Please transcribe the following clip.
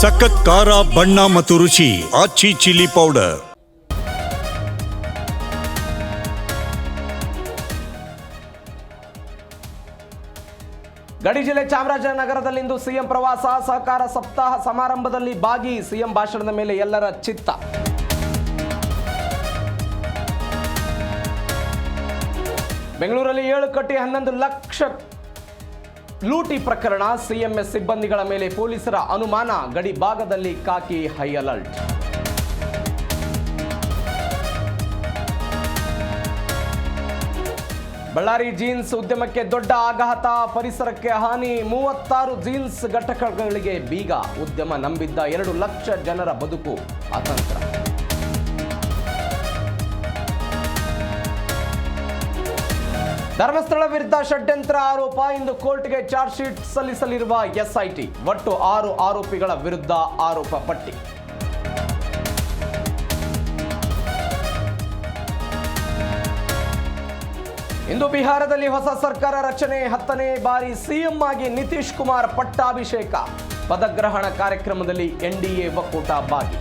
ಸಖತ್ ಖಾರ, ಬಣ್ಣ ಮತ್ತು ರುಚಿ ಆಚಿ ಚಿಲ್ಲಿ ಪೌಡರ್. ಗಡಿ ಜಿಲ್ಲೆ ಚಾಮರಾಜನಗರದಲ್ಲಿಂದು ಸಿಎಂ ಪ್ರವಾಸ, ಸಹಕಾರ ಸಪ್ತಾಹ ಸಮಾರಂಭದಲ್ಲಿ ಭಾಗಿ ಸಿಎಂ ಭಾಷಣದ ಮೇಲೆ ಎಲ್ಲರ ಚಿತ್ತ. ಬೆಂಗಳೂರಲ್ಲಿ ಏಳು ಕೋಟಿ ಹನ್ನೊಂದು ಲಕ್ಷ ಲೂಟಿ ಪ್ರಕರಣ, ಸಿಎಂಎಸ್ ಸಿಬ್ಬಂದಿಗಳ ಮೇಲೆ ಪೊಲೀಸರ ಅನುಮಾನ, ಗಡಿ ಭಾಗದಲ್ಲಿ ಕಾಕಿ ಹೈ ಅಲರ್ಟ್. ಬಳ್ಳಾರಿ ಜೀನ್ಸ್ ಉದ್ಯಮಕ್ಕೆ ದೊಡ್ಡ ಆಘಾತ, ಪರಿಸರಕ್ಕೆ ಹಾನಿ, ಮೂವತ್ತಾರು ಜೀನ್ಸ್ ಘಟಕಗಳಿಗೆ ಬೀಗ. ಉದ್ಯಮ ನಂಬಿದ್ದ ಎರಡು ಲಕ್ಷ ಜನರ ಬದುಕು ಅತಂತ್ರ. ಧರ್ಮಸ್ಥಳ ವಿರುದ್ಧ ಷಡ್ಯಂತ್ರ ಆರೋಪ. ಇಂದು ಕೋರ್ಟ್ಗೆ ಚಾರ್ಜ್ ಶೀಟ್ ಸಲ್ಲಿಸಲಿರುವ ಎಸ್ಐಟಿ. ಒಟ್ಟು ಆರು ಆರೋಪಿಗಳ ವಿರುದ್ಧ ಆರೋಪ ಪಟ್ಟಿ. ಇಂದು ಬಿಹಾರದಲ್ಲಿ ಹೊಸ ಸರ್ಕಾರ ರಚನೆ ಹತ್ತನೇ ಬಾರಿ ಸಿಎಂ ಆಗಿ ನಿತೀಶ್ ಕುಮಾರ್ ಪಟ್ಟಾಭಿಷೇಕ. ಪದಗ್ರಹಣ ಕಾರ್ಯಕ್ರಮದಲ್ಲಿ ಎನ್ಡಿಎ ಒಕ್ಕೂಟ ಭಾಗಿ.